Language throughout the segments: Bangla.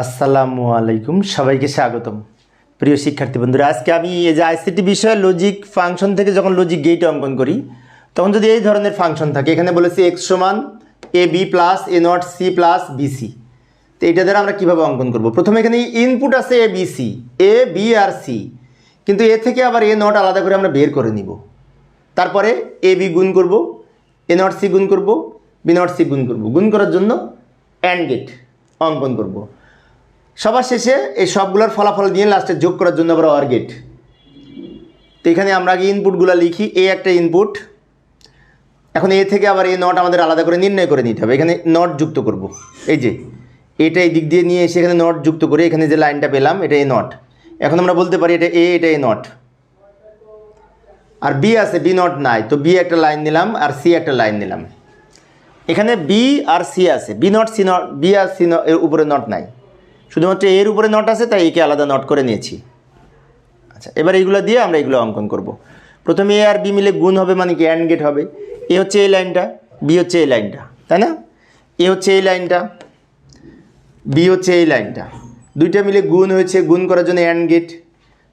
আসসালামু আলাইকুম, সবাইকে স্বাগতম। প্রিয় শিক্ষার্থী বন্ধুরা, আজকে আমি এই যে আইসিটি বিষয়ে লজিক ফাংশন থেকে যখন লজিক গেট অঙ্কন করি, তখন যদি এই ধরনের ফাংশন থাকে, এখানে বলেছি এক্স সমান A B plus A not C plus B C তো এটা দ্বারা আমরা কীভাবে অঙ্কন করব? প্রথমে এখানে ইনপুট আছে A B C A B R C কিন্তু এ থেকে আবার এ নট আলাদা করে আমরা বের করে নিব। তারপরে এ বি গুণ করব এ নট সি গুণ করব বি নট সি গুণ করব। গুণ করার জন্য অ্যান্ড গেট অঙ্কন করব। সবার শেষে এই সবগুলোর ফলাফল দিয়ে লাস্টে যোগ করার জন্য আবার অর গেট তো এখানে আমরা আগে ইনপুটগুলো লিখি এ একটা ইনপুট এখন এ থেকে আবার এ নট আমাদের আলাদা করে নির্ণয় করে নিতে হবে। এখানে নট যুক্ত করব। এই যে, এটা এই দিক দিয়ে নিয়ে এসে এখানে নট যুক্ত করে এখানে যে লাইনটা পেলাম, এটা এ নট এখন আমরা বলতে পারি এটা এ এটা এ নট আর বি আছে বি নট নাই। তো বি একটা লাইন নিলাম আর সি একটা লাইন নিলাম। এখানে বি আর সি আছে। B not C not B R C এর উপরে নট নাই। শুধুমাত্র এর উপরে নট আছে, তাই একে আলাদা নট করে নিয়েছি। আচ্ছা এবার এইগুলো দিয়ে আমরা এগুলো অঙ্কন করব। প্রথমে এ আর বি মিলে গুণ হবে মানে কি অ্যান্ড গেট হবে। এ হচ্ছে এই লাইনটা, বি হচ্ছে এই লাইনটা, তাই না? এ হচ্ছে এই লাইনটা, বি হচ্ছে এই লাইনটা। দুইটা মিলে গুণ হয়েছে, গুণ করার জন্য অ্যান্ড গেট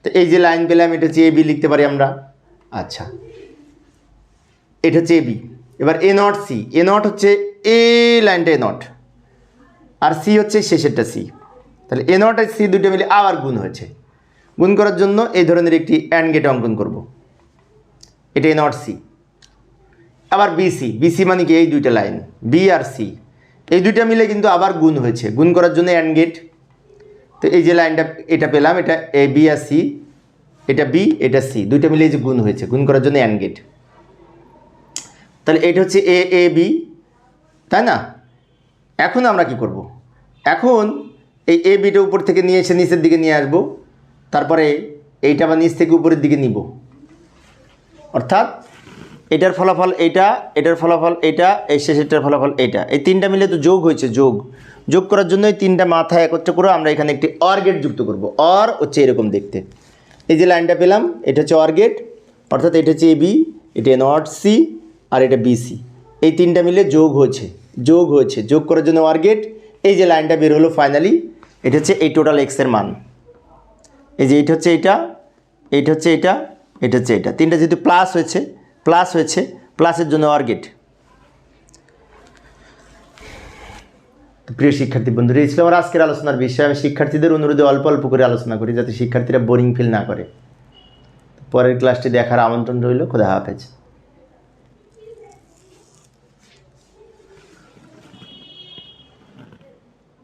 তো এই যে লাইন পেলাম, এটা হচ্ছে এ বি লিখতে পারি আমরা। আচ্ছা এটা হচ্ছে এ বি। এবার A not C A not হচ্ছে এ লাইনটা, এ নট আর সি হচ্ছে শেষেরটা সি তাহলে এ নট আর সি দুটো মিলে আবার গুণ হয়েছে। গুণ করার জন্য এই ধরনের একটি অ্যান্ড গেট অঙ্কন করব। এটা এ নট সি। আবার বিসি বিসি মানে কি? এই দুইটা লাইন। বি আর সি। এই দুইটা মিলে কিন্তু আবার গুণ হয়েছে। গুণ করার জন্য অ্যান্ড গেট তো এই যে লাইনটা এটা পেলাম, এটা এ, বি আর সি, এটা বি, এটা সি। দুইটা মিলে এই যে গুণ হয়েছে। গুণ করার জন্য অ্যান্ড গেট তাহলে এটা হচ্ছে এ এ, বি। তাই না? এখন আমরা কি করব। এখন এই এ বিটা উপর থেকে নিয়ে এসে নিচের দিকে নিয়ে আসব। তারপরে এইটা বা নিচ থেকে উপরের দিকে নিব। অর্থাৎ এটার ফলাফল এইটা এটার ফলাফল এটা, এই শেষেরটার ফলাফল এইটা এই তিনটা মিলে তো যোগ হয়েছে, যোগ। যোগ করার জন্য এই তিনটা মাথায় একত্র করে আমরা এখানে একটি অর গেট যুক্ত করব। অর হচ্ছে এরকম দেখতে। এই যে লাইনটা পেলাম, এটা হচ্ছে অর গেট অর্থাৎ এটা হচ্ছে এ বি এটা নট সি আর এটা বিসি এই তিনটা মিলে যোগ হয়েছে যোগ হয়েছে। যোগ করার জন্য অর গেট এই যে লাইনটা বের হলো ফাইনালি এটা হচ্ছে এই টোটাল এক্সের মান। এই যে এইটা হচ্ছে এইটা এইটা হচ্ছে এটা এটা হচ্ছে এটা। তিনটা যেহেতু প্লাস হয়েছে প্লাস হয়েছে প্লাসের জন্য অর্গেট প্রিয় শিক্ষার্থী বন্ধুরা, এই ছিল আমার আজকের আলোচনার বিষয়। আমি শিক্ষার্থীদের অনুরোধে অল্প অল্প করে আলোচনা করি যাতে শিক্ষার্থীরা বোরিং ফিল না করে। পরের ক্লাসটি দেখার আমন্ত্রণ রইল। খোদা হাফেজ।